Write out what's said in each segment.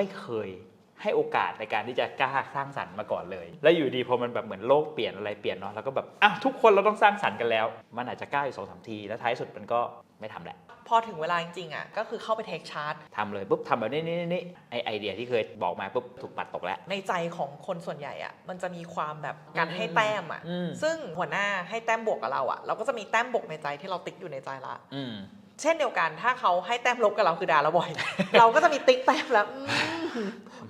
ไม่เคยให้โอกาสในการที่จะกล้าสร้างสรรค์มาก่อนเลย แล้วอยู่ดีพอมันแบบเหมือนโลกเปลี่ยนอะไรเปลี่ยนเนาะแล้วก็แบบอะทุกคนเราต้องสร้างสรรค์กันแล้ว มันอาจจะกล้าอยู่สองสามที แล้วท้ายสุดมันก็ไม่ทำแหละ พอถึงเวลาจริงๆอะก็คือเข้าไปเทคชาร์ตทำเลยปุ๊บทำแบบนี้นี่นี่นี่ไอไอเดียที่เคยบอกมาปุ๊บถูกปัดตกแล้ว ในใจของคนส่วนใหญ่อะมันจะมีความแบบการให้แต้มอะอืมซึ่งหัวหน้าให้แต้มบวกกับเราอะเราก็จะมีแต้มบวกในใจที่เราติ๊กอยู่ในใจละอืม เช่นเดียวกันถ้าเขาให้แต้มลบกับเราคือด่าเราบ่อย เราก็จะมีติ๊กแต้มแล้วอืม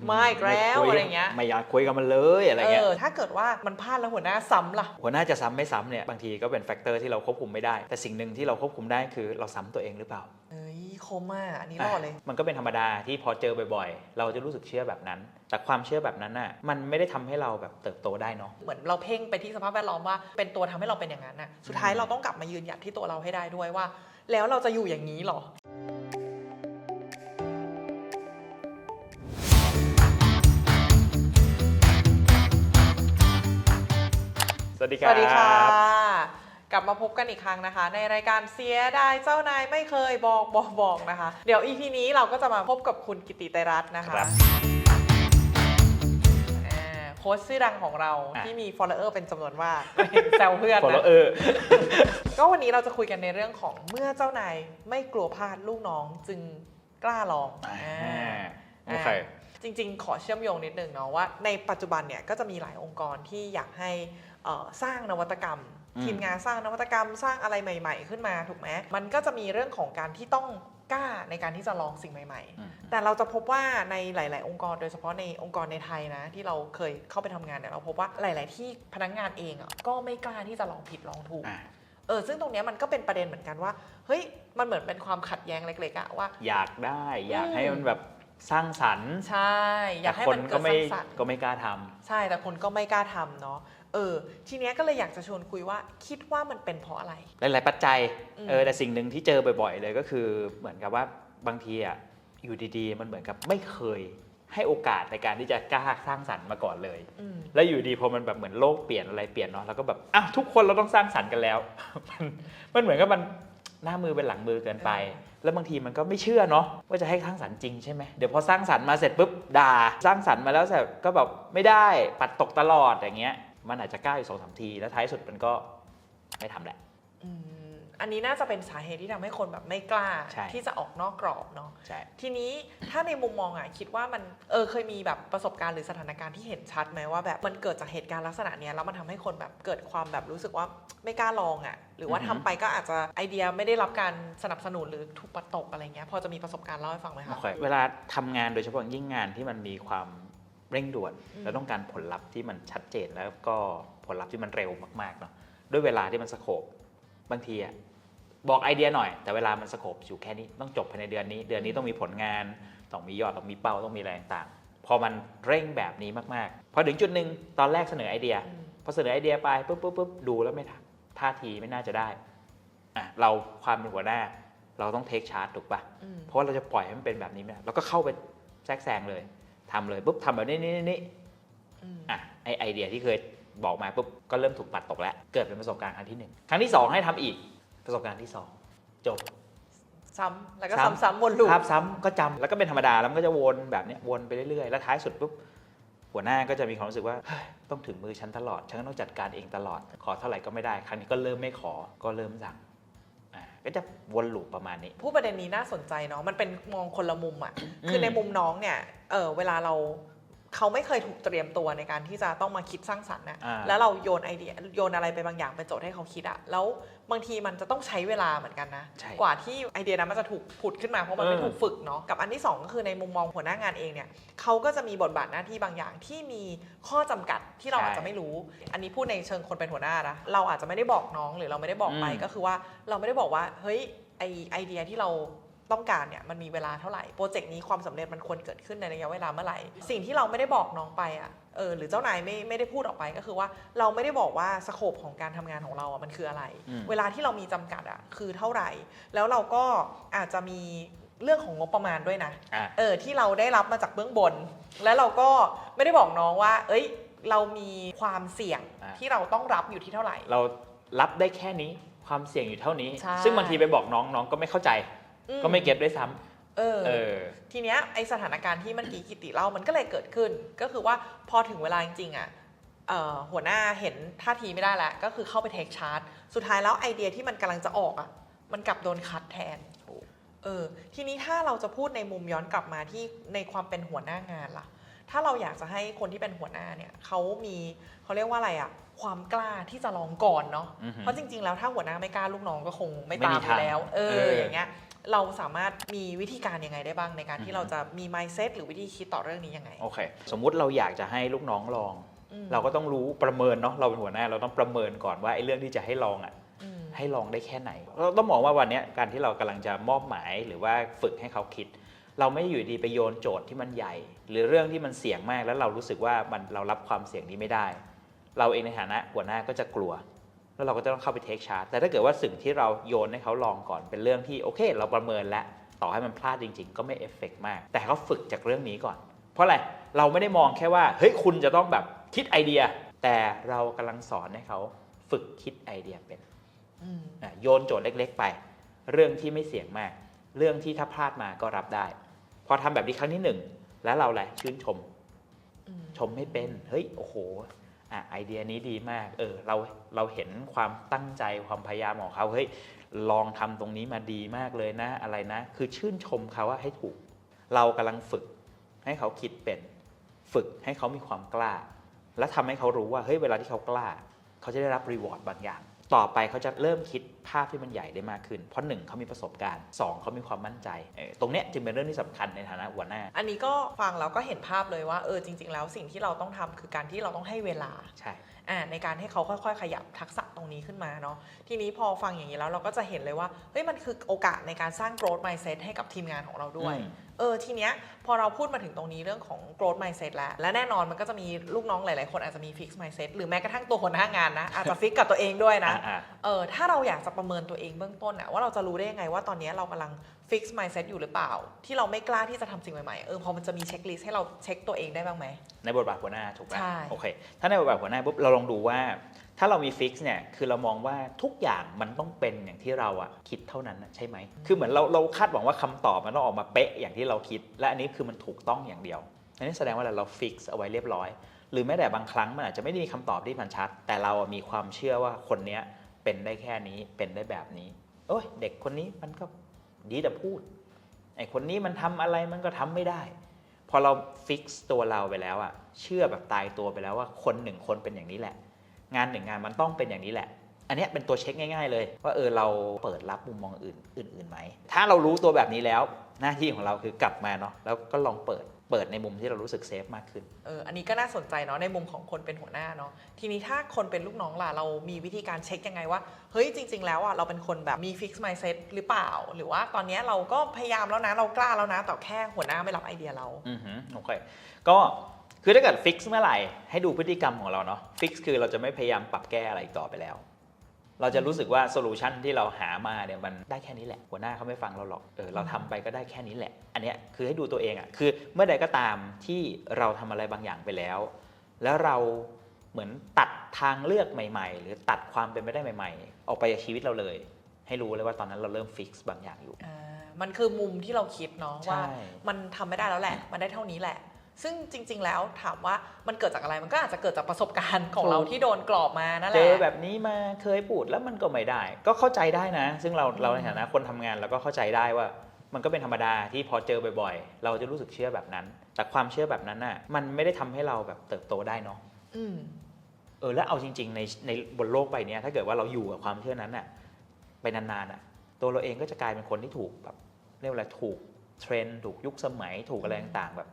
ไม่อีกแล้วคุอะไรเงี้ยไม่อยากคุยกับมันเลยอะไรเอเงี้ยอถ้าเกิดว่ามันพลาดแล้วหัวหน้าซ้ำล่ะ หัวหน้าจะซ้ำไม่ซ้ำเนี่ยบางทีก็เป็นแฟกเตอร์ที่เราควบคุมไม่ได้ แต่สิ่งหนึ่งที่เราควบคุมได้คือเราซ้ำตัวเองหรือเปล่าเอ้ยคมอะอันนี้รอดเลยะมันก็เป็นธรรมดาที่พอเจอบ่อยๆ เราจะรู้สึกเชื่อแบบนั้น แต่ความเชื่อแบบนั้นน่ะมันไม่ได้ทำให้เราแบบเติบโตได้เนาะเหมือนเราเพ่งไปที่สภาพแวดล้อมว่าเป็นตัวทำให้เราเป็นอย่างนั้นน่ะสุดท้ายอืมเราต้องกลับมายืนหยัดที่ตัวเราให้ได้ด้วยว่า แล้วเราจะอยู่อย่างนี้เหรอสวัสดีคสรับวัสดีค่ะ กลับมาพบกันอีกครั้งนะคะ ในรายการเสียดายเจ้านายไม่เคยบอกบอกบอกนะคะ เดี๋ยวอีพีนี้เราก็จะมาพบกับคุณกิติไตรรัตน์นะคะอ่า โค้ชชื่อดังของเราที่มี follower เป็นจำนวนมากแซวเพื่อนฟอลโลนะเออร์ก็วันนี้เราจะคุยกันในเรื่องของเมื่อเจ้านายไม่กลัวพลาดลูกน้องจึงกล้าลองอ่าอ่าโอเคจริง ๆ ขอเชื่อมโยงนิดนึงเนาะว่าในปัจจุบันเนี่ยก็จะมีหลายองค์กรที่อยากให้เอ่อสร้างนวัตกรรมอืมทีมงานสร้างนวัตกรรมสร้างอะไรใหม่ ๆ ขึ้นมาถูกไหมมันก็จะมีเรื่องของการที่ต้อง กล้าในการที่จะลองสิ่งใหม่อืมๆแต่เราจะพบว่าในหลาย ๆ องค์กร โดยเฉพาะในองค์กรในไทยนะ ที่เราเคยเข้าไปทำงานเนี่ยเราพบว่าหลาย ๆ ที่พนักงานเองอะก็ไม่กล้าที่จะลองผิดลองถูกอะเออซึ่งตรงเนี้ยมันก็เป็นประเด็นเหมือนกันว่า เฮ้ย มันเหมือนเป็นความขัดแย้งเล็กๆอะว่า อยากได้อยากอืมให้มันแบบสร้างสรรค์ ใช่ อยากให้แต่คนมันก็เกิดสไม่ร้างสรรค์ก็ไม่กล้าทำใช่แต่คนก็ไม่กล้าทำเนาะ เออ ทีเนี้ยก็เลยอยากจะชวนคุยว่าคิดว่ามันเป็นเพราะอะไร หลาย ๆ ปัจจัย อืม เออ แต่สิ่งหนึ่งที่เจอบ่อย ๆ เลยก็คือเหมือนกับว่าบางทีอะ อยู่ดีๆ มันเหมือนกับไม่เคยให้โอกาสในการที่จะกล้าสร้างสรรค์มาก่อนเลย อืม แล้วอยู่ดีพอมันแบบเหมือนโลกเปลี่ยนอะไรเปลี่ยนเนาะแล้วก็แบบอะทุกคนเราต้องสร้างสรรค์กันแล้ว มันมันเหมือนกับมันหน้ามือเป็นหลังมือเกินไป แล้วบางทีมันก็ไม่เชื่อเนาะว่าจะให้สร้างสรรค์จริงใช่ไหมเดี๋ยวพอสร้างสรรค์มาเสร็จปุ๊บด่า สร้างสรรค์มาแล้วเสร็จก็แบบไม่ได้ปัดตกตลอดอย่างเงี้ย มันอาจจะกล้าอยู่สองสามที แล้วท้ายสุดมันก็ไม่ทำแหละอืมอันนี้น่าจะเป็นสาเหตุที่ทำให้คนแบบไม่กล้าใช่ที่จะออกนอกกรอบเนาะใช่ทีนี้ถ้าในมุมมองอะคิดว่ามันเออเคยมีแบบประสบการณ์หรือสถานการณ์ที่เห็นชัดไหมว่าแบบมันเกิดจากเหตุการณ์ลักษณะเนี้ยแล้วมันทำให้คนแบบเกิดความแบบรู้สึกว่าไม่กล้าลองอะหรือว่าอือทำฮึไปก็อาจจะไอเดียไม่ได้รับการสนับสนุนหรือถูกปัดตกอะไรเงี้ยพอจะมีประสบการณ์เล่าให้ฟังไหมโอคะเคเวลาทำงานโดยเฉพาะยิ่งงานที่มันมีความ เร่งด่วนอืมและต้องการผลลัพธ์ที่มันชัดเจนแล้วก็ผลลัพธ์ที่มันเร็วมากๆเนาะด้วยเวลาที่มันสโคบางทีอะบอกไอเดียหน่อย แต่เวลามันสโคบอยู่แค่นี้ต้องจบภายในเดือนนี้ เดือนนี้ต้องมีผลงาน ต้องมียอดต้องมีเป้าต้องมีอะไรต่างๆ พอมันเร่งแบบนี้มากๆ พอถึงจุดหนึ่งตอนแรกเสนอไอเดียอืมพอเสนอไอเดียไปปุ๊บปุ๊บปุ๊บดูแล้วไม่ทันท่าทีไม่น่าจะได้อะเราความเป็นหัวหน้า เราต้องเทคชาร์จถูกปะอืมเพราะว่าเราจะปล่อยให้มันเป็นแบบนี้ไม่ได้เราก็เข้าไปแทรกแซงเลย ทำเลยปุ๊บทำแบบนี้นี่นี่นี่อืมอะไอไอเดียที่เคยบอกมาปุ๊บก็เริ่มถูกปัดตกแล้ว เกิดเป็นประสบการณ์ครั้งที่หนึ่งครั้งที่สองให้ทำอีกประสบการณ์ที่สองจบ ซ้ำแล้วก็ซ้ำซ้ำๆวนลูปภาพซ้ำก็จำแล้วก็เป็นธรรมดาแล้วมันก็จะวนแบบเนี้ยวนไปเรื่อยๆ แล้วท้ายสุดปุ๊บหัวหน้าก็จะมีความรู้สึกว่าเฮ้ยต้องถึงมือฉันตลอด ฉันก็ต้องจัดการเองตลอด ขอเท่าไหร่ก็ไม่ได้ ครั้งนี้ก็เริ่มไม่ขอก็เริ่มสั่งอะ ก็จะวนลูปประมาณนี้ ผู้ประเด็นนี้น่าสนใจเนาะมันเป็นมองคนละมุมอะ่ะอืมคือในมุมน้องเนี่ยเออเวลาเรา เขาไม่เคยถูกเตรียมตัวในการที่จะต้องมาคิดสร้างสรรค์นะอ่าแล้วเราโยนไอเดียโยนอะไรไปบางอย่างเป็นโจทย์ให้เขาคิดอะแล้วบางทีมันจะต้องใช้เวลาเหมือนกันนะใช่กว่าที่ไอเดียนั้นมันจะถูกผุดขึ้นมาเพราะมันไม่เออถูกฝึกเนาะ กับอันที่สองก็คือในมุมมองหัวหน้างานเองเนี่ยเขาก็จะมีบทบาทหน้าที่บางอย่างที่มีข้อจำกัดที่เราอาจจะไม่รู้ อันนี้พูดในเชิงคนเป็นหัวหน้านะ เราอาจจะไม่ได้บอกน้องหรือเราไม่ได้บอกไปอืมก็คือว่าเราไม่ได้บอกว่าเฮ้ยไอไอเดียที่เรา ต้องการเนี่ยมันมีเวลาเท่าไหร่โปรเจกต์นี้ความสำเร็จมันควรเกิดขึ้นในระยะเวลาเมื่อไหร่ สิ่งที่เราไม่ได้บอกน้องไปอะเออหรือเจ้านายไม่ไม่ได้พูดออกไปก็คือว่าเราไม่ได้บอกว่าสโคปของการทำงานของเราอะมันคืออะไรอืมเวลาที่เรามีจำกัดอะคือเท่าไหร่ แล้วเราก็อาจจะมีเรื่องของงบประมาณด้วยนะอะเออที่เราได้รับมาจากเบื้องบน แล้วเราก็ไม่ได้บอกน้องว่า เอ้ย เรามีความเสี่ยงอ่าที่เราต้องรับอยู่ที่เท่าไหร่ เรารับได้แค่นี้ความเสี่ยงอยู่เท่านี้ใช่ซึ่งบางทีไปบอกน้องน้องก็ไม่เข้าใจอื ก็ไม่เก็ตด้วยซ้ำเออ เออ ทีเนี้ยไอสถานการณ์ที่มันกีกิติเล่ามันก็เลยเกิดขึ้น ก็คือว่าพอถึงเวลาจริงๆอะเอ่อหัวหน้าเห็นท่าทีไม่ได้แล้ว ก็คือเข้าไปเทคชาร์จ สุดท้ายแล้วไอเดียที่มันกำลังจะออกอะ มันกลับโดนคัดแทนถูกเออทีนี้ถ้าเราจะพูดในมุมย้อนกลับมาที่ในความเป็นหัวหน้างานล่ะ ถ้าเราอยากจะให้คนที่เป็นหัวหน้าเนี่ยเขามีเขาเรียกว่าอะไรอะ ความกล้าที่จะลองก่อนเนาะ อือหือเพราะจริงๆ แล้วถ้าหัวหน้าไม่กล้าลูกน้องก็คงไม่ไม่ตามมีอทางยู่แล้ว เอเออออ อย่างเงี้ย เราสามารถมีวิธีการยังไงได้บ้างในการอืที่อหือเราจะมี mindset หรือวิธีคิดต่อเรื่องนี้ยังไง โอเค สมมุติเราอยากจะให้ลูกน้องลอง อืม เราก็ต้องรู้ประเมินเนาะเราเป็นหัวหน้าเราต้องประเมินก่อนว่าไอ้เรื่องที่จะให้ลองอะ อืม ให้ลองได้แค่ไหน เราต้องมองว่าวันเนี้ยการที่เรากำลังจะมอบหมายหรือว่าฝึกให้เขาคิด เราไม่ได้อยู่ดีไปโยนโจทย์ที่มันใหญ่ หรือเรื่องที่มันเสี่ยงมากแล้วเรารู้สึกว่ามันเรารับความเสี่ยงนี้ไม่ได้ เราเองในฐานะหัวหน้าก็จะกลัว แล้วเราก็จะต้องเข้าไปเทคชาร์จแต่ถ้าเกิดว่าสิ่งที่เราโยนให้เขาลองก่อนเป็นเรื่องที่โอเค เราประเมินแล้วต่อให้มันพลาดจริง ๆ ก็ไม่เอฟเฟกต์มาก แต่เขาฝึกจากเรื่องนี้ก่อน เพราะอะไรเราไม่ได้มองแค่ว่าเฮ้ยคุณจะต้องแบบคิดไอเดีย แต่เรากำลังสอนให้เขาฝึกคิดไอเดียเป็นอืมอะโยนโจทย์เล็ก ๆ ไป เรื่องที่ไม่เสี่ยงมาก เรื่องที่ถ้าพลาดมาก็รับได้ พอทำแบบนี้ครั้งที่หนึ่งแล้วเราแหละชื่นชมอืมชมให้เป็น เฮ้ย โอ้โห อะไอเดียนี้ดีมาก เออเราเราเห็นความตั้งใจความพยายามของเขาเฮ้ยลองทำตรงนี้มาดีมากเลยนะอะไรนะ คือชื่นชมเขาว่าให้ถูก เรากำลังฝึก ให้เขาคิดเป็น ฝึกให้เขามีความกล้า และทำให้เขารู้ว่าเฮ้ยเวลาที่เขากล้า เขาจะได้รับรีวอร์ดบางอย่าง ต่อไปเขาจะเริ่มคิดภาพที่มันใหญ่ได้มากขึ้น เพราะหนึ่งเขามีประสบการณ์สองเขามีความมั่นใจเออตรงเนี้ยจึงเป็นเรื่องที่สำคัญในฐานะหัวหน้า อันนี้ก็ฟังแล้วก็เห็นภาพเลยว่าเออจริง ๆ แล้วสิ่งที่เราต้องทำคือการที่เราต้องให้เวลาใช่อ่าในการให้เขาค่อยๆ ขยับทักษะตรงนี้ขึ้นมาเนาะทีนี้พอฟังอย่างนี้แล้วเราก็จะเห็นเลยว่าเฮ้ยมันคือโอกาสในการสร้าง growth mindset ให้กับทีมงานของเราด้วยอืม เออทีเนี้ยพอเราพูดมาถึงตรงนี้เรื่องของ growth mindset แล้ว และแน่นอนมันก็จะมีลูกน้องหลาย ๆ คนอาจจะมี fix mindset หรือแม้กระทั่งตัวหัวหน้างานนะ อาจจะ fix กับตัวเองด้วยนะอ่าเออถ้าเราอยากจะประเมินตัวเองเบื้องต้นอะว่าเราจะรู้ได้ยังไงว่าตอนนี้เรากำลัง fix mindset อยู่หรือเปล่า ที่เราไม่กล้าที่จะทำสิ่งใหม่ ๆ เออพอมันจะมีเช็คลิสต์ให้เราเช็คตัวเองได้บ้างไหมในบทบาทหัวหน้าถูกไหมใช่โอเคถ้าในบทบาทหัวหน้าปุ๊บเราลองดูว่า ถ้าเรามีฟิกซ์เนี่ยคือเรามองว่าทุกอย่างมันต้องเป็นอย่างที่เราอะคิดเท่านั้นใช่ไหมคือเหมือนเราเราคาดหวังว่าคำตอบมันต้องออกมาเป๊ะอย่างที่เราคิด และอันนี้คือมันถูกต้องอย่างเดียวอันนี้แสดงว่าเราฟิกซ์เอาไว้เรียบร้อย หรือแม้แต่บางครั้งมันอาจจะไม่ได้มีคำตอบที่มันชัด แต่เราอะมีความเชื่อว่าคนเนี้ยเป็นได้แค่นี้เป็นได้แบบนี้โอ้ยเด็กคนนี้มันก็ดีแต่พูดไอคนนี้มันทำอะไรมันก็ทำไม่ได้พอเราฟิกซ์ตัวเราไปแล้วอะเชื่อแบบตายตัวไปแล้วว่าคนหนึ่งคนเป็นอย่างนี้แหละ งานหนึ่งงานมันต้องเป็นอย่างนี้แหละ อันเนี้ยเป็นตัวเช็คง่าย ๆ เลย ว่าเออเราเปิดรับมุมมองอื่นอื่นๆไหมถ้าเรารู้ตัวแบบนี้แล้วหน้าที่ของเราคือกลับมาเนาะแล้วก็ลองเปิดเปิดในมุมที่เรารู้สึกเซฟมากขึ้น เออ อันนี้ก็น่าสนใจเนาะในมุมของคนเป็นหัวหน้าเนาะ ทีนี้ถ้าคนเป็นลูกน้องล่ะ เรามีวิธีการเช็คยังไงว่า เฮ้ยจริง ๆ แล้วอะเราเป็นคนแบบมีฟิกซ์ไมเซ็ตหรือเปล่า หรือว่าตอนเนี้ยเราก็พยายามแล้วนะเรากล้าแล้วนะแต่แค่หัวหน้าไม่รับไอเดียเรา อือหือโอเค ก็ คือถ้าเกิดฟิกซ์เมื่อไหร่ให้ดูพฤติกรรมของเราเนาะฟิกซ์คือเราจะไม่พยายามปรับแก้อะไรอีกต่อไปแล้ว เราจะรู้สึกว่าโซลูชันที่เราหามาเนี่ยมันได้แค่นี้แหละ หัวหน้าเขาไม่ฟังเราหรอกเออเราทำไปก็ได้แค่นี้แหละ อันเนี้ยคือให้ดูตัวเองอะ่ะคือเมื่อใดก็ตามที่เราทำอะไรบางอย่างไปแล้ว แล้วเราเหมือนตัดทางเลือกใหม่ ๆ หรือตัดความเป็นไปได้ใหม่ ๆ ออกไปจากชีวิตเราเลย ให้รู้เลยว่าตอนนั้นเราเริ่มฟิกซ์บางอย่างอยู่อ่ามันคือมุมที่เราคิดเนาะใช่ว่ามันทำไม่ได้แล้วแหละ มันได้เท่านี้แหละ ซึ่งจริง ๆ แล้วถามว่ามันเกิดจากอะไรมันก็อาจจะเกิดจากประสบการณ์ของเราที่โดนกรอบมานั่นแหเจละอแบบนี้มาเคยพูดแล้วมันก็ไม่ได้ ก็เข้าใจได้นะ ซึ่งเราอืมเราในฐานะคนทำงานเราก็เข้าใจได้ว่า มันก็เป็นธรรมดาที่พอเจอบ่อยๆ เราจะรู้สึกเชื่อแบบนั้น แต่ความเชื่อแบบนั้นน่ะมันไม่ได้ทำให้เราแบบเติบโตได้เนาะอืมเออแล้วเอาจริง ๆ ในในบนโลกใบเนี้ยถ้าเกิดว่าเราอยู่กับความเชื่อนั้นน่ะไปนานๆน่ะตัวเราเองก็จะกลายเป็นคนที่ถูกแบบเรียกว่าอะไรถูกเทรนด์ถูกยุคสมัยถูกอะไรต่างๆแบบ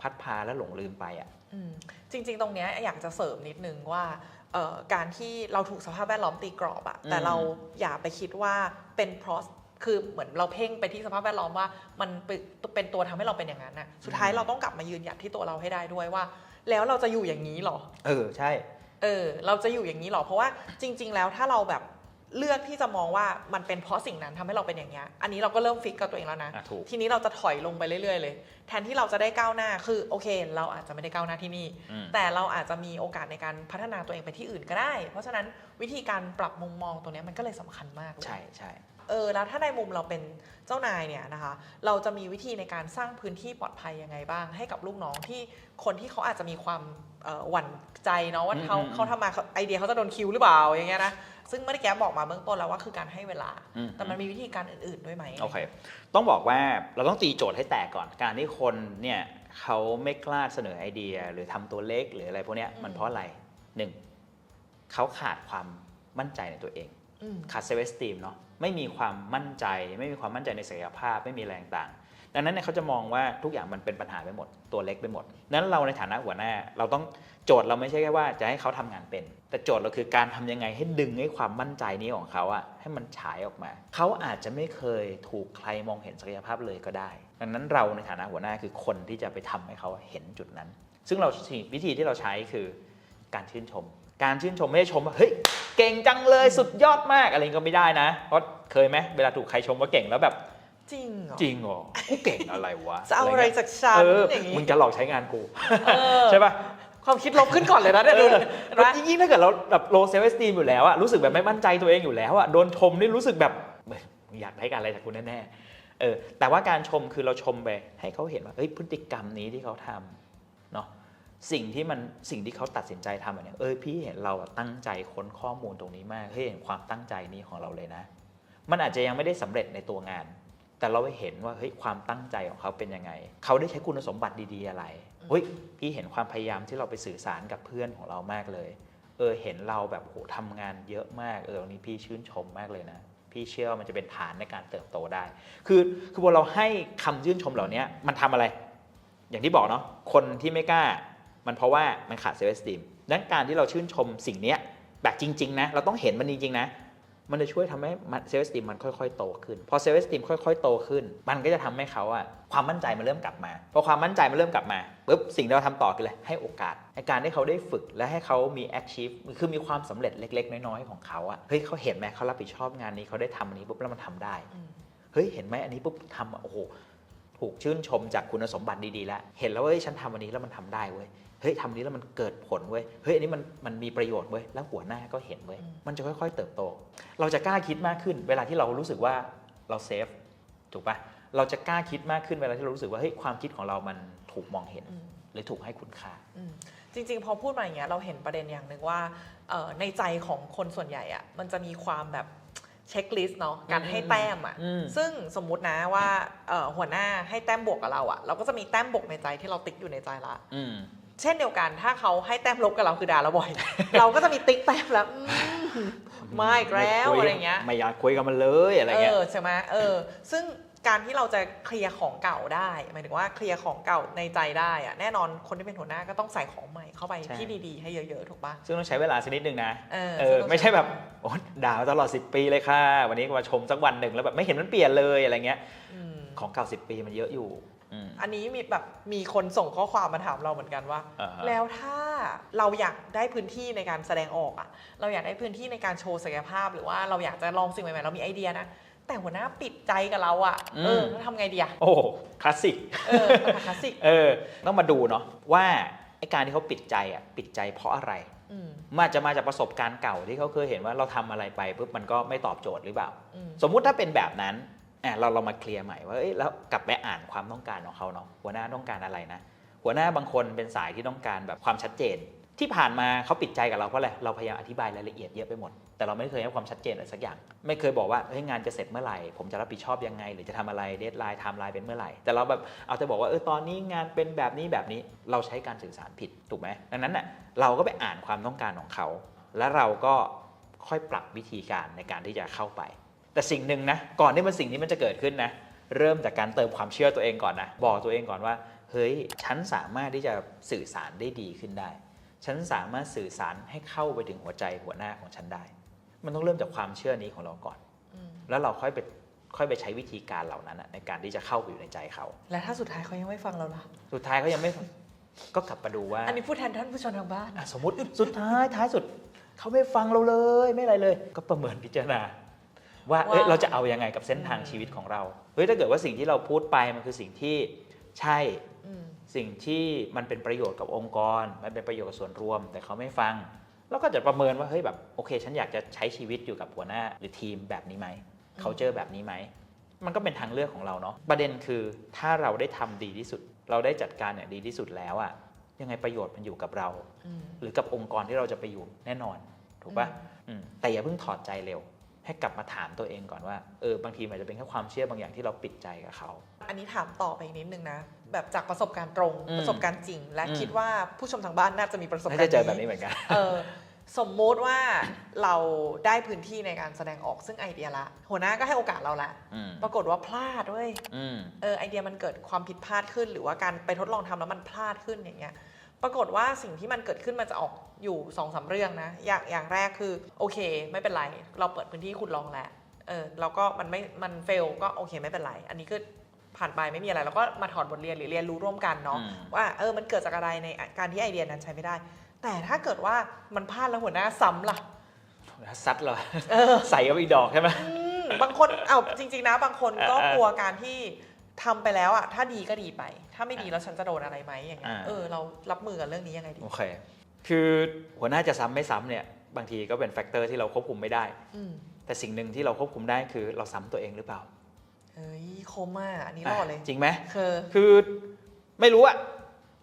พัดพาและหลงลืมไปอะอืมจริง ๆ ตรงเนี้ยอยากจะเสริมนิดนึงว่าเอ่อการที่เราถูกสภาพแวดล้อมตีกรอบอะอืมแต่เราอย่าไปคิดว่าเป็นเพราะคือเหมือนเราเพ่งไปที่สภาพแวดล้อมว่ามันเป็นเป็นตัวทำให้เราเป็นอย่างนั้นน่ะสุดท้ายเราต้องกลับมายืนหยัดที่ตัวเราให้ได้ด้วยว่า แล้วเราจะอยู่อย่างนี้เหรอ เออใช่ เออ เราจะอยู่อย่างนี้เหรอ เพราะว่าจริง ๆ แล้วถ้าเราแบบ เลือกที่จะมองว่ามันเป็นเพราะสิ่งนั้นทำให้เราเป็นอย่างนี้ย อันนี้เราก็เริ่มฟิกกับตัวเองแล้วนะอะถูกทีนี้เราจะถอยลงไปเรื่อยๆเลย แทนที่เราจะได้ก้าวหน้า คือโอเค เราอาจจะไม่ได้ก้าวหน้าที่นี่อืมแต่เราอาจจะมีโอกาสในการพัฒนาตัวเองไปที่อื่นก็ได้ เพราะฉะนั้นวิธีการปรับมุมมองตรงเนี้ยมันก็เลยสำคัญมากเลยใช่ใช่เออแล้วถ้าในมุมเราเป็นเจ้านายเนี่ยนะคะ เราจะมีวิธีในการสร้างพื้นที่ปลอดภัยยังไงบ้าง ให้กับลูกน้องที่คนที่เขาอาจจะมีความเอ่อหวั่นใจเนาะว่าเขาอืมอืมเขาทำมาเขาไอเดียเขาจะโดนคิวหรือเปล่าอย่างเงี้ยนะ ซึ่งเมื่อกี้แกบอกมาเบื้องต้นแล้วว่าคือการให้เวลาอืมแต่มันมีวิธีการอื่นๆด้วยไหมโอเค ต้องบอกว่าเราต้องตีโจทย์ให้แตกก่อน การที่คนเนี่ยเขาไม่กล้าเสนอไอเดีย หรือทำตัวเล็กหรืออะไรพวกเนี้ยมันเพราะอะไรหนึ่งเขาขาดความมั่นใจในตัวเองอืมขาดเซเวสตีมเนาะไม่มีความมั่นใจ ไม่มีความมั่นใจในศักยภาพไม่มีแรงต่าง ดังนั้นเนี่ยเขาจะมองว่าทุกอย่างมันเป็นปัญหาไปหมด ตัวเล็กไปหมด นั้นเราในฐานะหัวหน้า เราต้องโจทย์เราไม่ใช่แค่ว่าจะให้เขาทำงานเป็น แต่โจทย์เราคือการทำยังไงให้ดึงให้ความมั่นใจนี้ของเขาอะให้มันฉายออกมา เขาอาจจะไม่เคยถูกใครมองเห็นศักยภาพเลยก็ได้ ดังนั้นเราในฐานะหัวหน้าคือคนที่จะไปทำให้เขาเห็นจุดนั้น ซึ่งเราวิธีที่เราใช้คือการชื่นชม การชื่นชมไม่ได้ชมว่าเฮ้ยเก่งจังเลยสุดยอดมากอะไรก็ไม่ได้นะเพราะเคยไหมเวลาถูกใครชมว่าเก่งแล้วแบบ จริงเหรอ จริงเหรอกูเก่งอะไรวะจะเอาอะไรเงี้ยจากฉันเอออย่างงี้ มึงจะหลอกใช้งานกูเออ ใช่ป่ะความคิดลบขึ้นก่อนเลยนะเนี่ยดูเห็นไหมยิ่งๆถ้าเกิดเราแบบโลเซล s สตีมอยู่แล้วอะรู้สึกแบบไม่มั่นใจตัวเองอยู่แล้วอะโดนชมนี่รู้สึกแบบเฮ้ยมึงอยากได้การอะไรจากกูแน่ๆเออแต่ว่าการชมคือเราชมไปให้เขาเห็นว่าเฮ้ยพฤติกรรมนี้ที่เขาทำเนาะสิ่งที่มันสิ่งที่เขาตัดสินใจทำอันเนี้ยเออพี่เห็นเราอะตั้งใจค้นข้อมูลตรงนี้มากเฮ้ยเห็นความตั้งใจนี้ของเราเลยนะ มันอาจจะยังไม่ได้สำเร็จในตัวงาน แต่เราไปเห็นว่าเฮ้ยความตั้งใจของเขาเป็นยังไง เขาได้ใช้คุณสมบัติดีๆอะไรเฮ้ยพี่เห็นความพยายามที่เราไปสื่อสารกับเพื่อนของเรามากเลย เออเห็นเราแบบโหทำงานเยอะมากเออตรงนี้พี่ชื่นชมมากเลยนะ พี่เชื่อว่ามันจะเป็นฐานในการเติบโตได้ คือคือพอเราให้คำชื่นชมเหล่านี้มันทำอะไร อย่างที่บอกเนาะคนที่ไม่กล้า มันเพราะว่ามันขาดเซลล์สตีมดังการที่เราชื่นชมสิ่งนี้แบบจริง ๆ นะ เราต้องเห็นมันจริงๆนะ มันจะช่วยทำให้เซลล์สตีมมันค่อยๆ โตขึ้น พอเซลล์สตีมค่อยๆ โตขึ้น มันก็จะทำให้เขาอะความมั่นใจมันเริ่มกลับมา พอความมั่นใจมันเริ่มกลับมาปุ๊บสิ่งที่เราทำต่อคืออะไรให้โอกาสในการให้เขาได้ฝึกและให้เขามี achieve คือมีความสำเร็จเล็ก ๆ น้อยๆ ของเขาอะเฮ้ยเขาเห็นไหมเขารับผิดชอบงานนี้เขาได้ทำอันนี้ปุ๊บแล้วมันทำได้อืมเฮ้ยเห็นไหมอันนี้ปุ๊บทำอะโอ้โหถูกชื่นชมจากคุณสมบัติดีๆแล้ว เห็นแล้วว่าเฮ้ยฉันทำอันนี้แล้วมันทำได้เว้ย เฮ้ยทำอันนี้แล้วมันเกิดผลเว้ยเฮ้ยอันนี้มันมันมีประโยชน์เว้ยแล้วหัวหน้าก็เห็นเว้ยอืมมันจะค่อย ๆ เติบโต เราจะกล้าคิดมากขึ้น เวลาที่เรารู้สึกว่าเราเซฟถูกปะเราจะกล้าคิดมากขึ้นเวลาที่เรารู้สึกว่าเฮ้ยความคิดของเรามันถูกมองเห็นอืมหรือถูกให้คุณค่าอืมจริง ๆ พอพูดมาอย่างเงี้ยเราเห็นประเด็นอย่างหนึ่งว่าเอ่อในใจของคนส่วนใหญ่อะมันจะมีความแบบเช็คลิสต์เนาะการให้แต้มอะอืมซึ่งสมมุตินะว่าเอ่อหัวหน้าให้แต้มบวกกับเราอะเราก็จะมีแต้มบวกในใจที่เราติ๊กอยู่ในใจละอืม เช่นเดียวกันถ้าเขาให้แต้มลบกับเราคือด่าเราบ่อย เราก็จะมีติ๊กแต้มแล้วอืมไม่อีกแล้วคุอะไรเงี้ยไม่อยากคุยกับมันเลยอะไรเงี้ยเออใช่ไหมเออ ซึ่งการที่เราจะเคลียร์ของเก่าได้หมายถึงว่าเคลียร์ของเก่าในใจได้อะแน่นอนคนที่เป็นหัวหน้าก็ต้องใส่ของใหม่เข้าไปใช่ที่ดีๆให้เยอะๆถูกปะซึ่งต้องใช้เวลาสักนิดนึงนะเออเอซึ่องต้องไม่ใช่แบบใช้เวลาโอ้ด่ามาตลอด 10 ปีเลยค่ะ วันนี้ก็มาชมสักวันหนึ่งแล้วแบบไม่เห็นมันเปลี่ยนเลยอะไรเงี้ยอืมของเก่าสิปีมันเยอะอยู่ อืมอันนี้มีแบบมีคนส่งข้อความมาถามเราเหมือนกันว่าอ่าฮะแล้วถ้าเราอยากได้พื้นที่ในการแสดงออกอะเราอยากได้พื้นที่ในการโชว์ศักยภาพ หรือว่าเราอยากจะลองสิ่งใหม่ๆเรามีไอเดียนะแต่หัวหน้าปิดใจกับเราอะเออแล้วทำไงดีอะโอ้คลาสสิกเออปัญหาคลาสสิกเออต้องมาดูเนาะว่าไอการที่เขาปิดใจอะปิดใจเพราะอะไรอืมมันอาจจะมาจากประสบการณ์เก่าที่เขาเคยเห็นว่าเราทำอะไรไปปุ๊บมันก็ไม่ตอบโจทย์หรือเปล่าอืมสมมุติถ้าเป็นแบบนั้น อะเราเรามาเคลียร์ใหม่ว่าเอ้ยแล้วกลับไปอ่านความต้องการของเขาเนาะหัวหน้าต้องการอะไรนะ หัวหน้าบางคนเป็นสายที่ต้องการแบบความชัดเจน ที่ผ่านมาเขาปิดใจกับเราเพราะอะไรเราพยายามอธิบายรายละเอียดเยอะไปหมด แต่เราไม่เคยให้ความชัดเจนอะไรสักอย่าง ไม่เคยบอกว่าเฮ้ยงานจะเสร็จเมื่อไหร่ ผมจะรับผิดชอบยังไง หรือจะทำอะไรเดทไลน์ไทม์ไลน์เป็นเมื่อไหร่ แต่เราแบบเอาแต่บอกว่าเออตอนนี้งานเป็นแบบนี้แบบนี้เราใช้การสื่อสารผิดถูกไหมดังนั้นน่ะเราก็ไปอ่านความต้องการของเขา แล้วเราก็ค่อยปรับวิธีการในการที่จะเข้าไป แต่สิ่งหนึ่งนะก่อนที่มันสิ่งนี้มันจะเกิดขึ้นนะ เริ่มจากการเติมความเชื่อตัวเองก่อนนะ บอกตัวเองก่อนว่า เฮ้ย ฉันสามารถที่จะสื่อสารได้ดีขึ้นได้ ฉันสามารถสื่อสารให้เข้าไปถึงหัวใจหัวหน้าของฉันได้ มันต้องเริ่มจากความเชื่อนี้ของเราก่อนอืมแล้วเราค่อยไปค่อยไปใช้วิธีการเหล่านั้นนะในการที่จะเข้าไปอยู่ในใจเขา และถ้าสุดท้ายเขายังไม่ฟังเราล่ะ สุดท้ายเขายังไม่ก็กลับมาดูว่า อันนี้พูดแทนท่านผู้ชมทางบ้านอะสมมติสุดท้ายท้ายสุดเขาไม่ฟังเราเลยไม่อะไรเลย ก็ประเมินพิจารณา ว่าเอ้ยว่าเราจะเอายังไงกับเส้นทางชีวิตของเราเฮ้ยถ้าเกิดว่าสิ่งที่เราพูดไปมันคือสิ่งที่ใช่อืมสิ่งที่มันเป็นประโยชน์กับองค์กร มันเป็นประโยชน์กับส่วนรวม แต่เขาไม่ฟัง แล้วก็จะประเมินว่าเฮ้ยแบบโอเค ฉันอยากจะใช้ชีวิตอยู่กับหัวหน้าหรือทีมแบบนี้ไหมเขาเจอแบบนี้ไหมมันก็เป็นทางเลือกของเราเนาะประเด็นคือถ้าเราได้ทำดีที่สุด เราได้จัดการอย่างดีที่สุดแล้วอะยังไงประโยชน์มันอยู่กับเราอืมหรือกับองค์กรที่เราจะไปอยู่แน่นอน ถูกปะอืมแต่อย่าเพิ่งถอดใจเร็ว ให้กลับมาถามตัวเองก่อนว่าเออบางทีมันอาจจะเป็นแค่ความเชื่อบางอย่างที่เราปิดใจกับเขาอันนี้ถามต่อไปอีกนิดนึงนะ แบบจากประสบการณ์ตรงอืมประสบการณ์จริง และอืมคิดว่าผู้ชมทางบ้านน่าจะมีประสบการน่าณ์จะเจอแบบนี้เหมือนกันเออสมมุติว่าเราได้พื้นที่ในการแสดงออกซึ่งไอเดียละ หัวหน้าก็ให้โอกาสเราละอืมปรากฏว่าพลาดเว้ยอืมเออไอเดียมันเกิดความผิดพลาดขึ้น หรือว่าการไปทดลองทำแล้วมันพลาดขึ้นอย่างเงี้ย ปรากฏว่าสิ่งที่มันเกิดขึ้นมันจะออกอยู่สองสามเรื่องนะ อย่างอย่างแรกคือโอเค ไม่เป็นไร เราเปิดพื้นที่คุณลองแล้วเออแล้วก็มันไม่มันเฟลก็โอเคไม่เป็นไร อันนี้คือผ่านไปไม่มีอะไรเราก็มาถอดบทเรียนหรือเรียนรู้ร่วมกันเนาะอืมว่าเออมันเกิดจากอะไรในการที่ไอเดียนั้นใช้ไม่ได้ แต่ถ้าเกิดว่ามันพลาดแล้วหัวหน้าซ้ำล่ะซัดเลยเออใส่เอาอีกดอกใช่ไหมอืมบางคนเอาจริง ๆ นะ บางคนก็เออเออกลัวการที่ ทำไปแล้วอะถ้าดีก็ดีไป ถ้าไม่ดีแล้วฉันจะโดนอะไรไหมอย่างเงี้ยอ่าเออเรารับมือกับเรื่องนี้ยังไงดีโอเค คือหัวหน้าจะซ้ำไม่ซ้ำเนี่ยบางทีก็เป็นแฟกเตอร์ที่เราควบคุมไม่ได้อืมแต่สิ่งหนึ่งที่เราควบคุมได้คือเราซ้ำตัวเองหรือเปล่าเฮ้ยคมอะอันนี้รอดเลยะจริงไหมคือคือไม่รู้อะ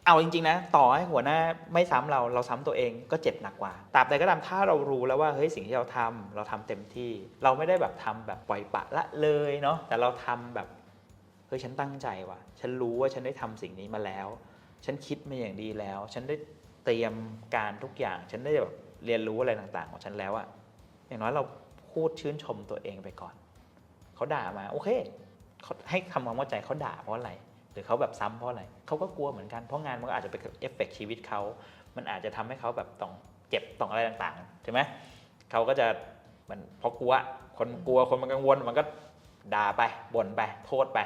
เอาจริง ๆ นะ ต่อให้หัวหน้าไม่ซ้ำเราเราซ้ำตัวเองก็เจ็บหนักกว่าตราบใดก็ตามถ้าเรารู้แล้วว่าเฮ้ยสิ่งที่เราทำเราทำเต็มที่ เราไม่ได้แบบทำแบบปล่อยปละละเลยเนาะแต่เราทำแบบเฮ้ยฉันตั้งใจว่ะ ฉันรู้ว่าฉันได้ทำสิ่งนี้มาแล้ว ฉันคิดมาอย่างดีแล้ว ฉันได้เตรียมการทุกอย่าง ฉันได้แบบเรียนรู้อะไรต่าง ๆ ของฉันแล้วอะอย่างน้อยเราพูดชื่นชมตัวเองไปก่อน เขาด่ามาโอเคเขาให้คำความเข้าใจเขาด่าเพราะอะไร หรือเขาแบบซ้ำเพราะอะไรเขาก็กลัวเหมือนกันเพราะงานมันก็อาจจะเป็นเอฟเฟกชีวิตเขา มันอาจจะทำให้เขาแบบต้องเจ็บต้องอะไรต่างๆใช่ไหมเขาก็จะมันเพราะกลัวคนกลัวคนมันกังวลมันก็ด่าไปบ่นไปโทษไป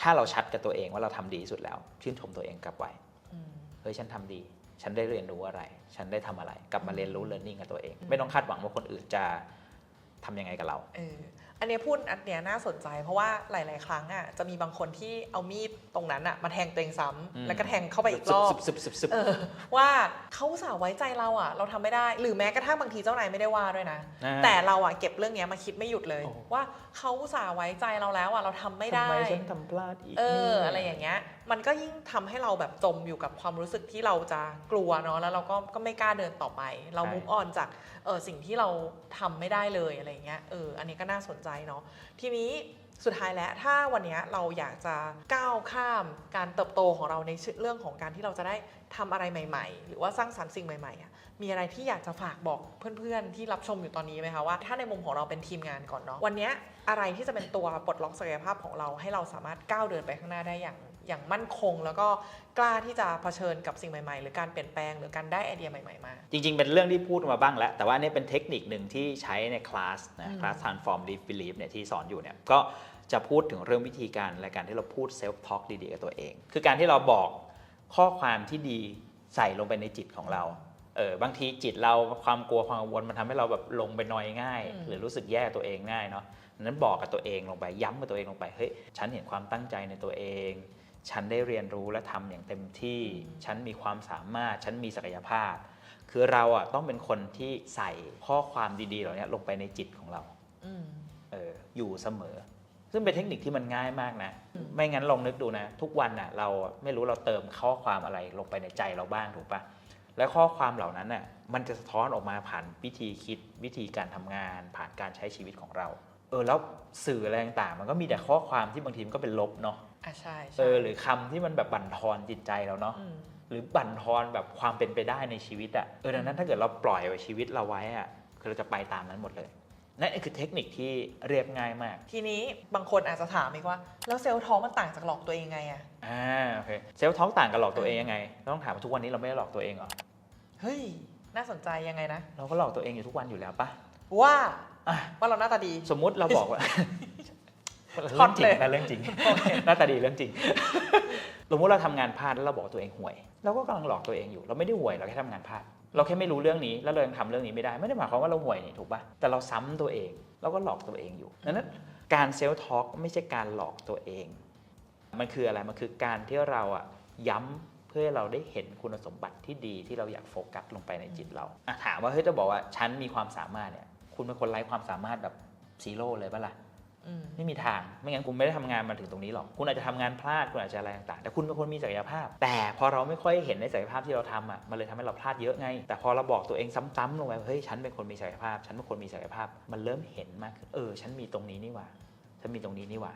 ถ้าเราชัดกับตัวเองว่าเราทำดีที่สุดแล้ว ชื่นชมตัวเองกลับไว้อืมเฮ้ยฉันทำดี ฉันได้เรียนรู้อะไร ฉันได้ทำอะไร กลับมาเรียนรู้ learning กับตัวเองอืมไม่ต้องคาดหวังว่าคนอื่นจะทำยังไงกับเราเอออันเนี้ยพูดอันเนี้ยน่าสนใจเพราะว่าหลาย ๆ ครั้งอะจะมีบางคนที่เอามีดตรงนั้นอะมาแทงตัวเองซ้อืมำแล้วก็แทงเข้าไปอีกรอบซึบซึบซึบเออว่าเขาอุตสาห์ไว้ใจเราอะ เราทำไม่ได้ หรือแม้กระทั่งบางทีเจ้านายไม่ได้ว่าด้วยนะอ่าแต่เราอะเก็บเรื่องเนี้ยมาคิดไม่หยุดเลยโอ้ว่าเขาอุตส่าห์ไว้ใจเราแล้วอะเราทำไม่ได้ทำไมฉันทำพลาดอีกเออนี่ยอะไรอย่างเงี้ย มันก็ยิ่งทำให้เราแบบจมอยู่กับความรู้สึกที่เราจะกลัวเนาะแล้วเราก็ก็ไม่กล้าเดินต่อไป เราใช่มุกออนจากเออสิ่งที่เราทำไม่ได้เลยอะไรอย่างเงี้ยเอออันนี้ก็น่าสนใจเนาะทีนี้สุดท้ายแล้วถ้าวันเนี้ยเราอยากจะก้าวข้ามการเติบโตของเราในเรื่องของการที่เราจะได้ทำอะไรใหม่ ๆ หรือว่าสร้างสรรค์สิ่งใหม่ๆอะมีอะไรที่อยากจะฝากบอกเพื่อนๆ ที่รับชมอยู่ตอนนี้ไหมคะว่าถ้าในมุมของเราเป็นทีมงานก่อนเนาะวันเนี้ยอะไรที่จะเป็นตัวปลดล็อกศักยภาพของเราให้เราสามารถก้าวเดินไปข้างหน้าได้อย่าง อย่างมั่นคง แล้วก็กล้าที่จะเผชิญกับสิ่งใหม่ๆ หรือการเปลี่ยนแปลงหรือการได้ไอเดียใหม่ๆมา จริง ๆ เป็นเรื่องที่พูดมาบ้างแล้ว แต่ว่าอันนี่เป็นเทคนิคหนึ่งที่ใช้ในคลาสนะอืมคลาส transform deep belief เนี่ยที่สอนอยู่เนี่ยก็จะพูดถึงเรื่องวิธีการและการที่เราพูด self talk ดีๆกับตัวเอง คือการที่เราบอกข้อความที่ดีใส่ลงไปในจิตของเราเออบางทีจิตเราความกลัวความกังวลมันทำให้เราแบบลงไปนอยง่ายอืมหรือรู้สึกแย่กับตัวเองง่ายเนาะดังนั้นบอกกับตัวเองลงไปย้ำกับตัวเองลงไปเฮ้ยฉันเห็นความตั้งใจในตัวเอง ฉันได้เรียนรู้และทำอย่างเต็มที่ ฉันมีความสามารถ ฉันมีศักยภาพ คือเราอะต้องเป็นคนที่ใส่ข้อความดีๆเหล่านี้ลงไปในจิตของเราอืมเอออยู่เสมอ ซึ่งเป็นเทคนิคที่มันง่ายมากนะอืมไม่งั้นลองนึกดูนะ ทุกวันน่ะ เราไม่รู้เราเติมข้อความอะไรลงไปในใจเราบ้างถูกปะและข้อความเหล่านั้นน่ะมันจะสะท้อนออกมาผ่านวิธีคิดวิธีการทำงาน ผ่านการใช้ชีวิตของเรา เออแล้วสื่ออะไรต่างๆมันก็มีแต่ข้อความที่บางทีมันก็เป็นลบเนาะอะใช่ใช่เออหรือคำที่มันแบบบั่นทอนจิตใจเราเนาะมหรือบั่นทอนแบบความเป็นไปได้ในชีวิตอะเออดังนั้นถ้าเกิดเราปล่อยไว้ชีวิตเราไว้อะคือเราจะไปตามนั้นหมดเลยนั่นคือเทคนิคที่เรียบง่ายมาก ทีนี้บางคนอาจจะถามอีกว่า แล้วเซลล์ท้องมันต่างจากหลอกตัวเองไงอะอ่าโอเคเซลล์ท้องต่างกับหลอกตัวเองยังไง ต้องถามว่าทุกวันนี้เราไม่ได้หลอกตัวเองเหรอเฮ้ยน่าสนใจยังไงนะ เราก็หลอกตัวเองอยู่ทุกวันอยู่แล้วปะว่าอะว่าเราหน้าตาดี สมมุติเราบอกว่าช็อตเรื่องจริงเลยนะเรื่องจริงหน้าตาดีเรื่องจริงสมมติเราทำงานพลาดแล้วเราบอกตัวเองห่วย เราก็กำลังหลอกตัวเองอยู่ เราไม่ได้ห่วยเราแค่ทำงานพลาด เราแค่ไม่รู้เรื่องนี้แล้วเรายังทำเรื่องนี้ไม่ได้ ไม่ได้หมายความว่าเราห่วยนี่ถูกปะแต่เราซ้ำตัวเองเราก็หลอกตัวเองอยู่ดังนั้นการเซลล์ทอล์กไม่ใช่การหลอกตัวเอง มันคืออะไรมันคือการที่เราอะย้ำเพื่อให้เราได้เห็นคุณสมบัติที่ดีที่เราอยากโฟกัสลงไปในจิตเราอะถามว่าเฮ้ยจะบอกว่าฉันมีความสามารถเนี่ย คุณเป็นคนไร้ความสามารถแบบซีโร่เลยปะล่ะอืมไม่มีทาง ไม่งั้นคุณไม่ได้ทำงานมาถึงตรงนี้หรอก คุณอาจจะทำงานพลาด คุณอาจจะอะไรต่างๆ แต่คุณเป็นคนมีศักยภาพ แต่พอเราไม่ค่อยเห็นในศักยภาพที่เราทำอะ มันเลยทำให้เราพลาดเยอะไง แต่พอเราบอกตัวเองซ้ำๆลงไปว่าเฮ้ย ฉันเป็นคนมีศักยภาพ ฉันเป็นคนมีศักยภาพ มันเริ่มเห็นมากขึ้น เออ ฉันมีตรงนี้นี่หว่า ฉันมีตรงนี้นี่หว่า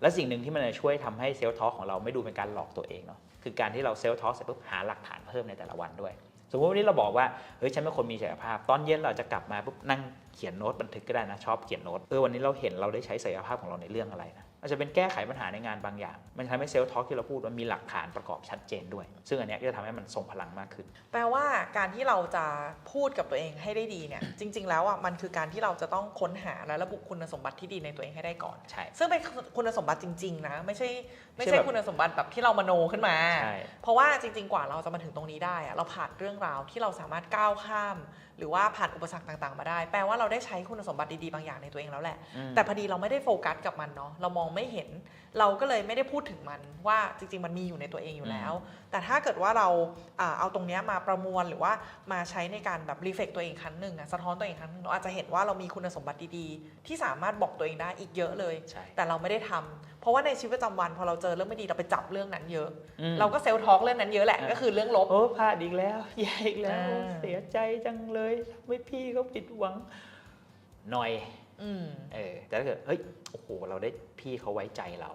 และสิ่งหนึ่งที่มันจะช่วยทำให้เซลล์ทอของเราไม่ดูเป็นการหลอกตัวเองเนาะ คือการที่เราเซลล์ทอเสร็จปุ๊บหาหลักฐานเพิ่มในแต่ละวันด้วยส มมติวันนี้เราบอกว่าเฮ้ยฉันเป็นคนมีศักยภาพ ตอนเย็นเราจะกลับมาปุ๊บนั่งเขียนโน้ตบันทึกก็ได้นะชอบเขียนโน้ตเออวันนี้เราเห็นเราได้ใช้ศักยภาพของเราในเรื่องอะไรนะ อาจจะเป็นแก้ไขปัญหาในงานบางอย่าง มันทำให้เซลล์ทอที่เราพูดมันมีหลักฐานประกอบชัดเจนด้วย ซึ่งอันเนี้ยก็จะทำให้มันทรงพลังมากขึ้น แปลว่าการที่เราจะพูดกับตัวเองให้ได้ดีเนี่ย จริง ๆ แล้วอะมันคือการที่เราจะต้องค้นหาและระบุคุณสมบัติที่ดีในตัวเองให้ได้ก่อน ใช่ ซึ่งเป็นคุณสมบัติจริง ๆ นะ ไม่ใช่ไม่ใช่ใช่แบบคุณสมบัติแบบที่เรามโนขึ้นมาใช่เพราะว่าจริง ๆ กว่าเราจะมาถึงตรงนี้ได้อะเราผ่านเรื่องราวที่เราสามารถก้าวข้าม หรือว่าผ่านอุปสรรคต่างๆ มาได้ แปลว่าเราได้ใช้คุณสมบัติดีๆบางอย่างในตัวเองแล้วแหละอืมแต่พอดีเราไม่ได้โฟกัสกับมันเนาะเรามองไม่เห็น เราก็เลยไม่ได้พูดถึงมันว่าจริง ๆ มันมีอยู่ในตัวเองอยู่แล้ว แต่ถ้าเกิดว่าเราอ่าเอาตรงเนี้ยมาประมวลหรือว่ามาใช้ในการแบบรีเฟกตัวเองครั้งหนึ่งอะสะท้อนตัวเองครั้งหนึ่งเราอาจจะเห็นว่าเรามีคุณสมบัติดีๆ ที่สามารถบอกตัวเองได้อีกเยอะเลยใช่แต่เราไม่ได้ทำเพราะว่าในชีวิตประจำวันพอเราเจอเรื่องไม่ดีเราไปจับเรื่องนั้นเยอะอืมเราก็เซลล์ทอล์กเรื่องนั้นเยอะแหละอ่าก็คือเรื่องลบโอ้พลาดอีกแล้วแย่อีกแล้วอ่าเสียใจจังเลยทำให้พี่เขาผิดหวังหน่อยอืมเออแต่ถ้าเกิดเฮ้ยโอ้โหเราได้พี่เขาไว้ใจเรา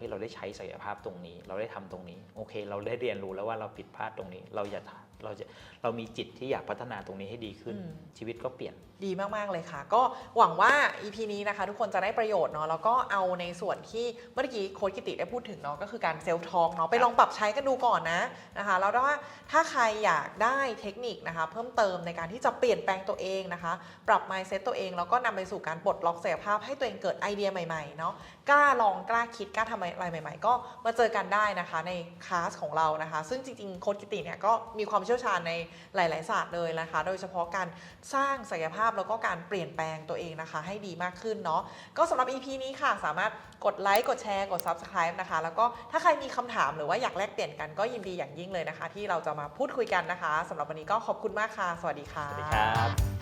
เฮ้ยเราได้ใช้ศักยภาพตรงนี้ เราได้ทำตรงนี้โอเค เราได้เรียนรู้แล้วว่าเราผิดพลาดตรงนี้ เราอย่า เราจะเรามีจิตที่อยากพัฒนาตรงนี้ให้ดีขึ้นอืมชีวิตก็เปลี่ยนดีมาก ๆ เลยค่ะ ก็หวังว่า EP นี้นะคะ ทุกคนจะได้ประโยชน์เนาะแล้วก็เอาในส่วนที่เมื่อกี้โค้ชกิติได้พูดถึงเนาะก็คือการเซลล์ทองเนาะไปลองปรับใช้กันดูก่อนนะนะคะแล้วถ้าถ้าใครอยากได้เทคนิคนะคะ เพิ่มเติมในการที่จะเปลี่ยนแปลงตัวเองนะคะ ปรับ mindset ตัวเองแล้วก็นำไปสู่การปลดล็อกศักยภาพให้ตัวเองเกิดไอเดียใหม่ๆเนาะกล้าลองกล้าคิดกล้าทำอะไรใหม่ ๆ ก็มาเจอกันได้นะคะในคลาสของเรานะคะ ซึ่งจริงๆโค้ชกิติเนี่ยก็มีความเชี่ยวชาญในหลาย ๆ ศาสตร์เลยนะคะ โดยเฉพาะการสร้างศักยภาพแล้วก็การเปลี่ยนแปลงตัวเองนะคะ ให้ดีมากขึ้นเนาะก็สำหรับ EP นี้ค่ะ สามารถกดไลค์กดแชร์กด Subscribe นะคะ แล้วก็ถ้าใครมีคำถามหรือว่าอยากแลกเปลี่ยนกันก็ยินดีอย่างยิ่งเลยนะคะ ที่เราจะมาพูดคุยกันนะคะสำหรับวันนี้ก็ขอบคุณมากค่ะ สวัสดีค่ะสวัสดีครับ